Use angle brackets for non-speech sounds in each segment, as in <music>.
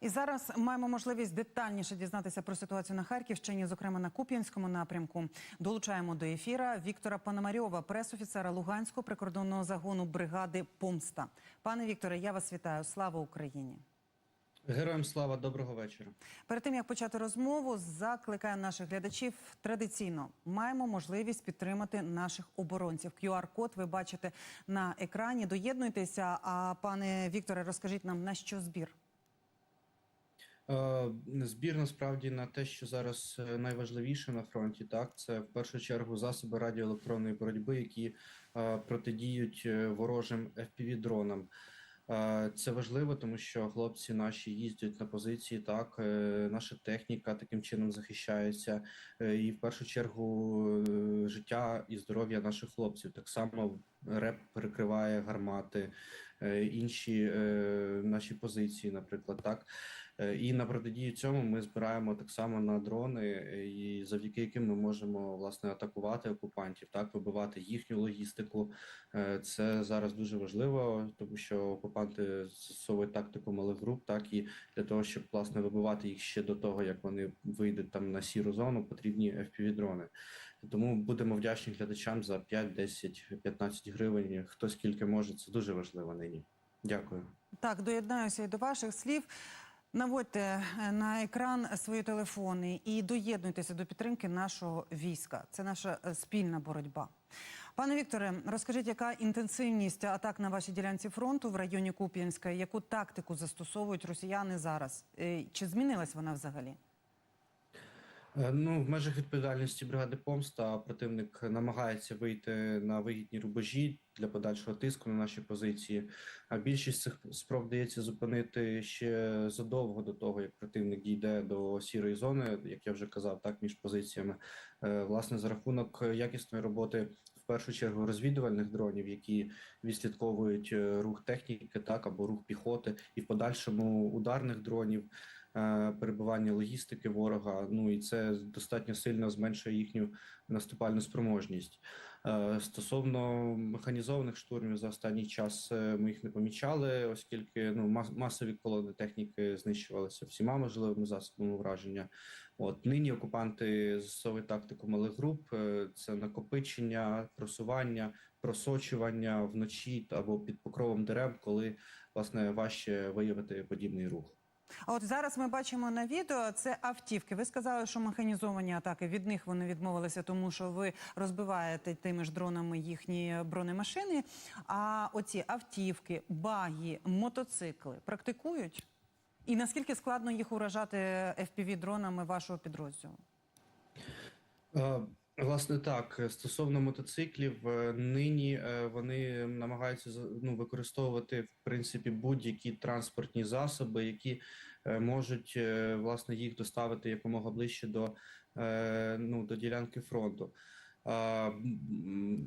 І зараз маємо можливість детальніше дізнатися про ситуацію на Харківщині, зокрема на Куп'янському напрямку. Долучаємо до ефіра Віктора Пономарьова, пресофіцера Луганського прикордонного загону бригади Помста. Пане Вікторе, я вас вітаю. Слава Україні! Героям слава, доброго вечора. Перед тим як почати розмову, закликаю наших глядачів традиційно маємо можливість підтримати наших оборонців. QR-код ви бачите на екрані. Доєднуйтеся. А пане Вікторе, розкажіть нам на що збір. Е, Збір насправді на те, що зараз е, найважливіше на фронті, так це в першу чергу засоби радіоелектронної боротьби, які е, протидіють ворожим fpv дронам. Це важливо, тому що хлопці наші їздять на позиції. Так, наша техніка таким чином захищається, і в першу чергу життя і здоров'я наших хлопців. Так само РЕП перекриває гармати, інші наші позиції, наприклад, так. Е, І на протидію цьому ми збираємо так само на дрони, е, і завдяки яким ми можемо власне атакувати окупантів, так вибивати їхню логістику. Е, Це зараз дуже важливо, тому що окупанти застосовують тактику малих груп, так і для того, щоб власне вибивати їх ще до того, як вони вийдуть там на сіру зону, потрібні fpv дрони. Тому будемо вдячні глядачам за 5, 10, 15 гривень. Хто скільки може, це дуже важливо нині. Дякую. Так, доєднаюся і до ваших слів. Наводьте е, на екран свої телефони і доєднуйтеся до підтримки нашого війська. Це наша е, спільна боротьба. Пане Вікторе, розкажіть, яка інтенсивність атак на вашій ділянці фронту в районі Куп'янська? Яку тактику застосовують росіяни зараз? Е, Чи змінилась вона взагалі? Е, Ну, в межах відповідальності бригади помста противник намагається вийти на вигідні рубежі для подальшого тиску на наші позиції. А більшість цих спроб вдається зупинити ще задовго до того, як противник дійде до сірої зони, як я вже казав, так між позиціями. Е, Власне, за рахунок якісної роботи в першу чергу розвідувальних дронів, які відслідковують е, рух техніки, так або рух піхоти, і в подальшому ударних дронів. Е, Перебування логістики ворога, ну і це достатньо сильно зменшує їхню наступальну спроможність. Е, Стосовно механізованих штурмів за останній час е, ми їх не помічали, оскільки ну мас- масові колони техніки знищувалися всіма можливими засобами враження. От нині окупанти застосовують тактику малих груп: це накопичення, просування, просочування вночі або під покровом дерев, коли власне важче виявити подібний рух. А от зараз ми бачимо на відео це автівки. Ви сказали, що механізовані атаки від них вони відмовилися, тому що ви розбиваєте тими ж дронами їхні бронемашини. А оці автівки, баги, мотоцикли практикують? І наскільки складно їх уражати fpv дронами вашого підрозділу? Е, Власне, так стосовно мотоциклів, е, нині е, вони намагаються ну, використовувати в принципі будь-які транспортні засоби, які е, можуть е, власне їх доставити якомога ближче до, е, ну, до ділянки фронту.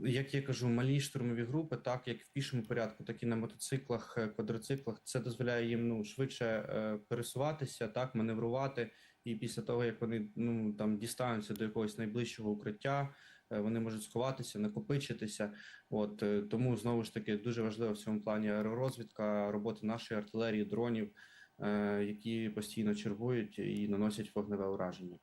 Як я кажу, малі штурмові групи, так як в пішому порядку, так і на мотоциклах, е, квадроциклах, це дозволяє їм ну швидше е, пересуватися, так маневрувати. І після того, як вони ну там дістануться до якогось найближчого укриття, е, вони можуть сховатися, накопичитися. От тому знову ж таки дуже важлива в цьому плані аеророзвідка, робота нашої артилерії, дронів, які постійно чергують і наносять вогневе ураження.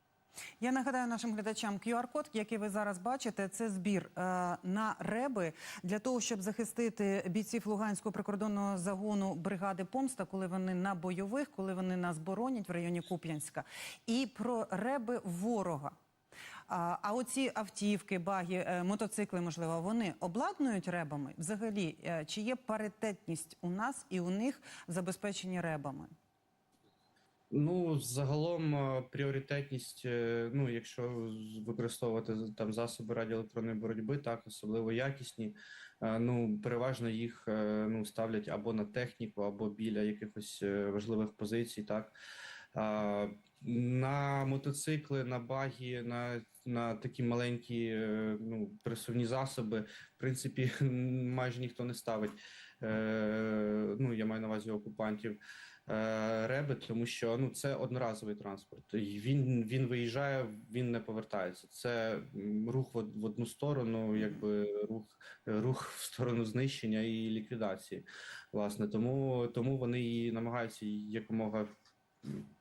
Я нагадаю нашим глядачам QR-код, який ви зараз бачите, це збір е, на реби для того, щоб захистити бійців Луганського прикордонного загону бригади Помста, коли вони на бойових, коли вони нас боронять в районі Куп'янська, і про реби ворога. А, а оці автівки, баги, е, мотоцикли, можливо, вони обладнують ребами? Взагалі, е, чи є паритетність у нас і у них в забезпеченні ребами? Ну, загалом пріоритетність, е, ну, якщо використовувати там засоби радіоелектронної боротьби, так, особливо якісні, е, ну, переважно їх е, ну, ставлять або на техніку, або біля якихось важливих позицій, так. На мотоцикли, на баги, на, на такі маленькі ну, пересувні засоби, в принципі, <laughs> майже ніхто не ставить. Ну, я маю на увазі окупантів реби, тому що ну це одноразовий транспорт. Він він виїжджає, він не повертається. Це рух в, в одну сторону, якби рух, рух в сторону знищення і ліквідації. Власне, тому тому вони і намагаються якомога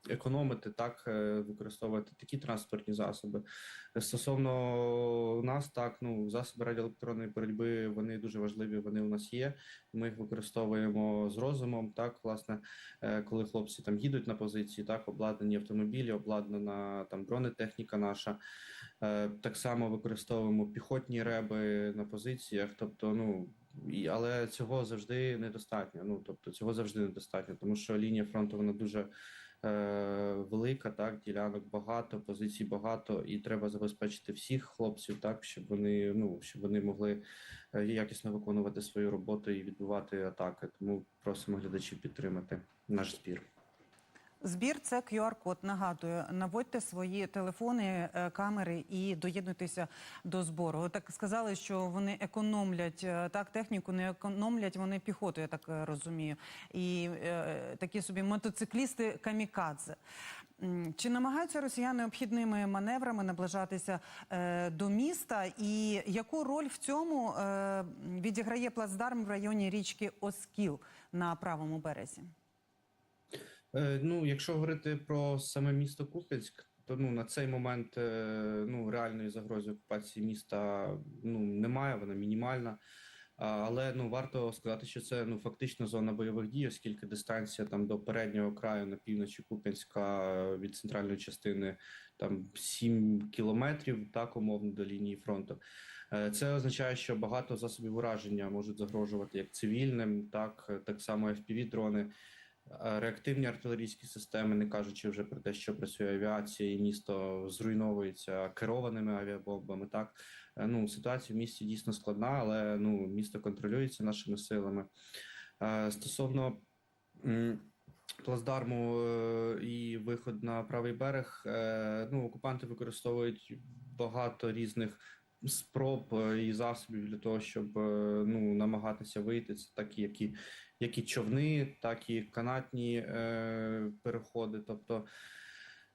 економити, так е, використовувати такі транспортні засоби. Стосовно нас, так ну засоби радіоелектронної боротьби вони дуже важливі. Вони у нас є. Ми їх використовуємо з розумом. Так, власне, е, коли хлопці там їдуть на позиції, так обладнані автомобілі, обладнана там бронетехніка наша. Е, Так само використовуємо піхотні реби на позиціях. Тобто, ну і але цього завжди недостатньо. Ну тобто, цього завжди недостатньо, тому що лінія фронту вона дуже велика, так ділянок багато, позицій багато, і треба забезпечити всіх хлопців, так щоб вони ну щоб вони могли е, якісно виконувати свою роботу і відбувати атаки. Тому просимо глядачів підтримати наш збір. Збір це QR-код. Нагадую, наводьте свої телефони, е, камери і доєднуйтеся до збору. Так сказали, що вони економлять е, так техніку, не економлять вони піхоту, я так е, розумію. І е, такі собі мотоциклісти камікадзе. Чи намагаються росіяни обхідними маневрами наближатися е, до міста? І яку роль в цьому е, відіграє плацдарм в районі річки Оскіл на правому березі? Е, Ну, якщо говорити про саме місто Куп'янськ, то ну на цей момент е, ну реальної загрози окупації міста ну немає, вона мінімальна. Але ну варто сказати, що це ну фактично зона бойових дій, оскільки дистанція там до переднього краю на півночі Куп'янська е, від центральної частини там 7 кілометрів, так умовно до лінії фронту. Це означає, що багато засобів ураження можуть загрожувати як цивільним, так так само fpv дрони реактивні артилерійські системи, не кажучи вже про те, що працює авіація, і місто зруйновується керованими авіабомбами. Так Е, ну ситуація в місті дійсно складна, але ну місто контролюється нашими силами. Е, Стосовно плацдарму е, і виход на правий берег, е, ну окупанти використовують багато різних. Спроб е, і засобів для того, щоб е, ну намагатися вийти, це такі, які як і човни, так і канатні е, переходи. Тобто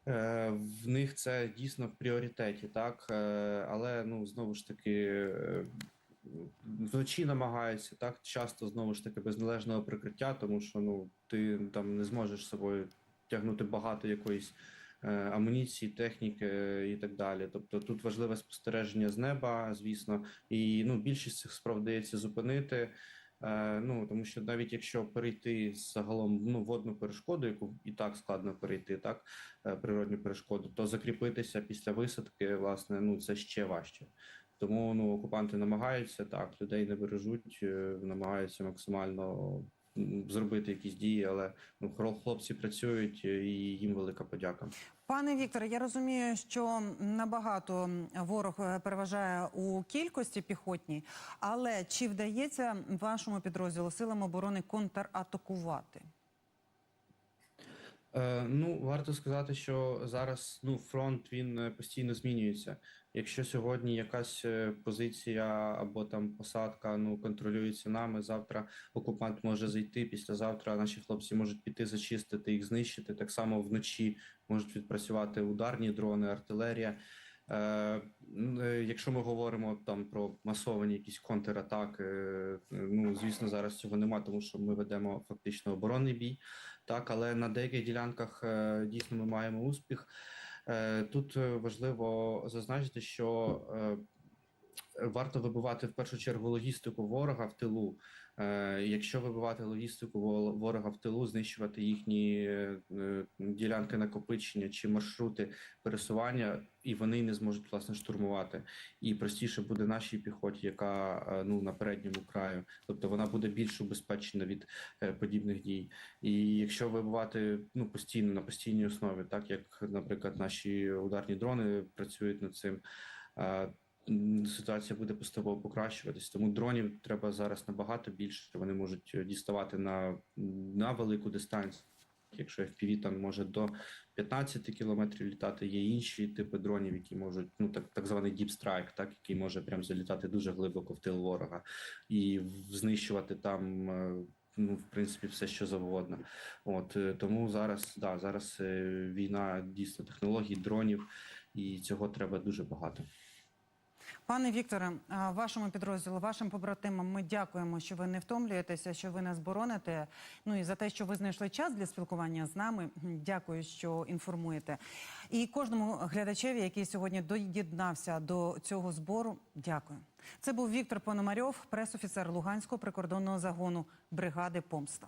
е, в них це дійсно в пріоритеті, так. Е, але ну знову ж таки. Е, Вночі намагаються так часто знову ж таки без належного прикриття, тому що ну ти там не зможеш з собою тягнути багато якоїсь е, амуніції, техніки і так далі. Тобто тут важливе спостереження з неба, звісно, і ну більшість цих спроб вдається зупинити. Е, ну тому що навіть якщо перейти загалом ну водну перешкоду, яку і так складно перейти, так е, природню перешкоду, то закріпитися після висадки, власне, ну це ще важче. Тому ну окупанти намагаються так, людей не бережуть, е, намагаються максимально зробити якісь дії, але ну хлопці працюють е, і їм велика подяка. Пане Вікторе, я розумію, що набагато ворог е, переважає у кількості піхотній, але чи вдається вашому підрозділу силам оборони контратакувати? Е, ну, варто сказати, що зараз ну, фронт він е, постійно змінюється. Якщо сьогодні якась е, позиція або там посадка ну, контролюється нами, завтра окупант може зайти, післязавтра наші хлопці можуть піти зачистити їх, знищити. Так само вночі можуть відпрацювати ударні дрони, артилерія. Е, е, якщо ми говоримо там про масовані якісь контратаки, е, ну звісно, зараз цього нема, тому що ми ведемо фактично оборонний бій. Так, але на деяких ділянках дійсно ми маємо успіх. Тут важливо зазначити, що варто вибивати в першу чергу логістику ворога в тилу. Е, Якщо вибивати логістику ворога в тилу, знищувати їхні е, ділянки накопичення чи маршрути пересування, і вони не зможуть власне штурмувати. І простіше буде нашій піхоті, яка е, ну на передньому краю, тобто вона буде більш убезпечена від подібних дій. І якщо вибивати ну постійно на постійній основі, так як, наприклад, наші ударні дрони працюють над цим. Ситуація буде поступово покращуватись, тому дронів треба зараз набагато більше. Вони можуть е, діставати на, на велику дистанцію. Якщо FPV там може до 15 кілометрів літати, є інші типи дронів, які можуть, ну так, так званий Deep Strike, так який може прям залітати дуже глибоко в тил ворога і знищувати там. е, Ну, в принципі, все що завгодно. От е, тому зараз да, зараз війна дійсно технологій, дронів, і цього треба дуже багато. Пане Вікторе, вашому підрозділу, вашим побратимам, ми дякуємо, що ви не втомлюєтеся, що ви нас бороните. Ну і за те, що ви знайшли час для спілкування з нами. Дякую, що інформуєте. І кожному глядачеві, який сьогодні доєднався до цього збору, дякую. Це був Віктор Пономарьов, пресофіцер Луганського прикордонного загону бригади Помста.